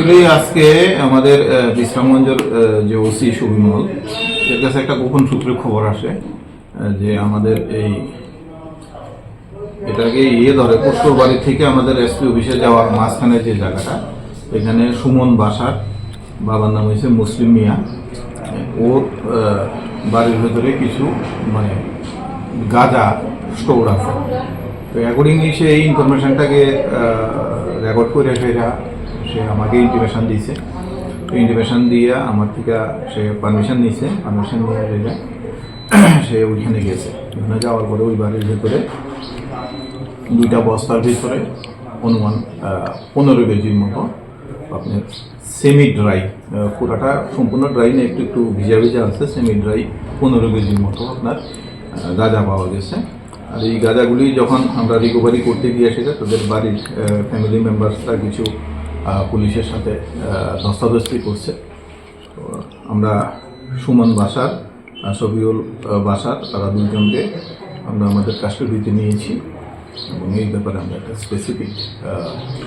Actually আজকে আমাদের বিশ্রামগঞ্জের যে ওসি সুবিমল, এর কাছে একটা গোপন সূত্রে খবর আসে যে আমাদের এই, এটাকে ইয়ে ধরে পোস্টর বাড়ি থেকে আমাদের এসপি অফিসে যাওয়ার মাঝখানে যে জায়গাটা, এখানে সুমন বাসার বাবার নাম হয়েছে মুসলিম মিয়া। ওর বাড়ির ভেতরে কিছু মানে গাঁজা স্টোর আছে। তো অ্যাকর্ডিংলি সে এই ইনফরমেশনটাকে রেকর্ড করে সেটা সে আমাকে ইন্টিমেশন দিয়েছে। তো ইন্টিমেশন দিয়ে আমার থেকে সে পারমিশন নিয়েছে। পারমিশন নিয়ে সে ওইখানে গেছে। ওখানে যাওয়ার পরে ওই বাড়ির ভেতরে দুইটা বস্তার ভিতরে অনুমান পনেরো কেজির মতো আপনার সেমি ড্রাই পুরাটা সম্পূর্ণ ড্রাই না, একটু একটু ভিজা ভিজা আছে সেমি ড্রাই পনেরো কেজির মতো আপনার গাঁজা পাওয়া গেছে। আর এই গাঁজাগুলি যখন আমরা রিকভারি করতে গিয়ে সেটা তাদের বাড়ির ফ্যামিলি মেম্বার্সরা কিছু পুলিশের সাথে ধস্তাধস্তি করছে। তো আমরা সুমন বাসার আহ, বাসার তারা দুজনকে আমরা আমাদের কাস্টডিতে নিয়েছি এবং এই ব্যাপারে আমরা একটা স্পেসিফিক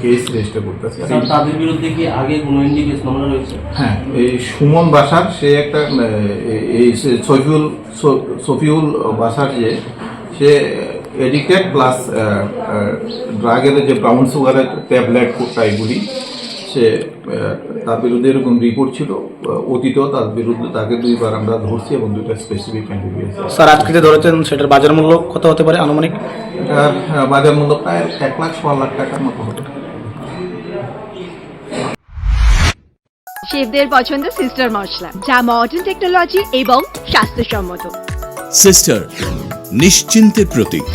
কেস রেজিস্টার করতেছি তাদের বিরুদ্ধে কি আগে কোনো ইন্ডিকেশ মামলা রয়েছে? হ্যাঁ এই সুমন বাসার সে একটা এই- সফিউল সফিউল বাসার যে সে এডিক্টেড প্লাস ড্রাগের যে ব্রাউন সুগারের ট্যাবলেট এগুলি সে তার বিরুদ্ধে এরকম রিপোর্ট ছিল অতীতেও তার বিরুদ্ধে তাকে দুইবার আমরা ধরছি এবং দুইটা স্পেসিফিক ক্যান্ডিডেট স্যার আজকে যে ধরেছেন সেটার বাজার মূল্য কত হতে পারে আনুমানিক? বাজার মূল্য প্রায় এক লাখ সোয়া লাখ টাকার মতো হবে। শেফদের পছন্দ সিস্টার মশলা যা মডার্ন টেকনোলজি এবং স্বাস্থ্যসম্মত। সিস্টার নিশ্চিন্তের প্রতীক।